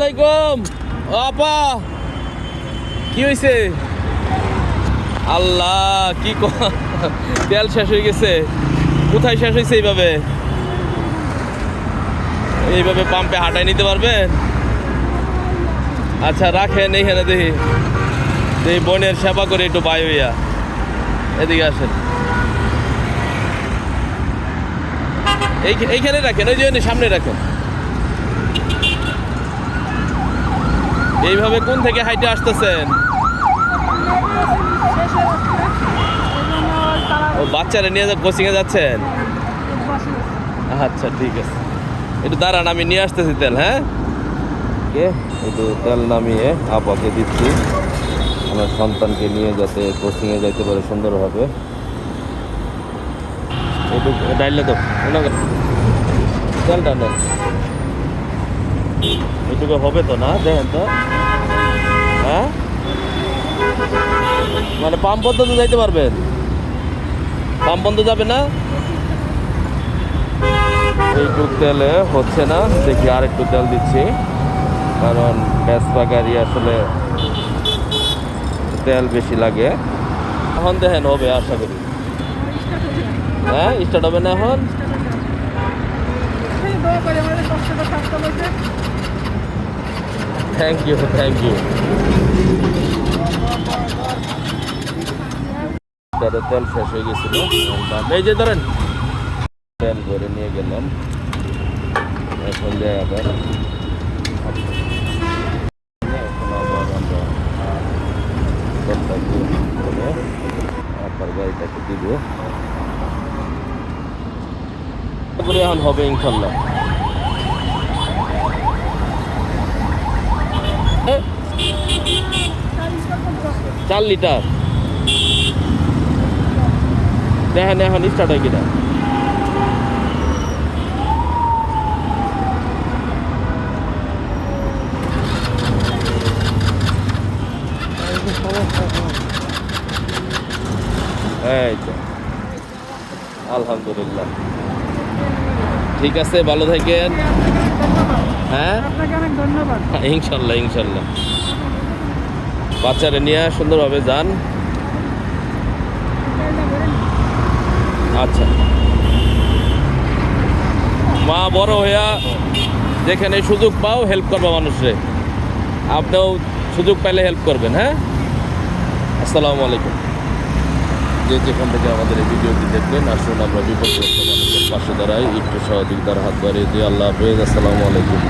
আলাইকুম। ও আপা, কি হয়েছে আল্লাহ, কি তেল শেষ হয়ে গেছে। কোথায় শেষ হয়েছে এইভাবে? এইভাবে পাম্পে হাঁটাই নিতে পারবেন আচ্ছা রাখেন এইখানে দেখি। এই বোনের সেবা করে একটু বাই হইয়া। এদিকে আসেন। এইখানে রাখেন, ওই যে সামনে রাখেন। এইভাবে কোন থেকে হাইটে আসতেছেন? ও বাচ্চারা নিয়ে কোচিং এ যাচ্ছেন? আচ্ছা ঠিক আছে। একটু দাঁড়ান, আমি নিয়ে আসতেছি তেল হ্যাঁ? কে? একটু তেল নামিয়ে আপাকে দিচ্ছি। আমার সন্তানকে নিয়ে যাতে কোচিংয়ে যাইতে পারে সুন্দরভাবে। একটু ডাইলে তো তেলটা নেন এটুকু হবে তো না? দেখেন তো। হ্যাঁ? মানে পাম্প বন্ধ তো যাইতে পারবেন। পাম্প বন্ধ যাবে না? এইটুক তেলে হচ্ছে না। দেখি আর একটু তেল দিচ্ছি। কারণ ভেসপা গাড়ি আসলে তেল বেশি লাগে। এখন দেখেন হবে, আশা করি। হ্যাঁ? স্টার্ট হবে না এখন? থ্যাংক ইউ থ্যাংক ইউ তাদের তেল শেষ হয়ে গেছিল। এই যে ধরেন তেল ভরে নিয়ে গেলাম। এখন যাই আবার এখন আবার আমরা আবার গাড়িটাকে দিব এখন হবে ইনশাল্লাহ। চার লিটার। দেখেন এখন স্টার্ট হয় কিনা। আলহামদুলিল্লাহ। ঠিক আছে ভালো থাকেন। হ্যাঁ? আপনাকে অনেক ধন্যবাদ। ইনশাল্লাহ ইনশাল্লাহ। বাচ্চারা নিয়ে সুন্দরভাবে যান। আচ্ছা। মা বড় হইয়া যেখানে সুযোগ পাও হেল্প করবা মানুষরে। আপনিও সুযোগ পাইলে হেল্প করবেন হ্যাঁ? আসসালামু আলাইকুম। যে যেখান থেকে আমাদের এই ভিডিওটি দেখবেন, আসুন আমরা বিপদগ্রস্ত মানুষের পাশে দাঁড়াই। একটু সহযোগিতার হাত বাড়িয়ে দিই। আল্লাহ হাফেজ। আসসালামু আলাইকুম।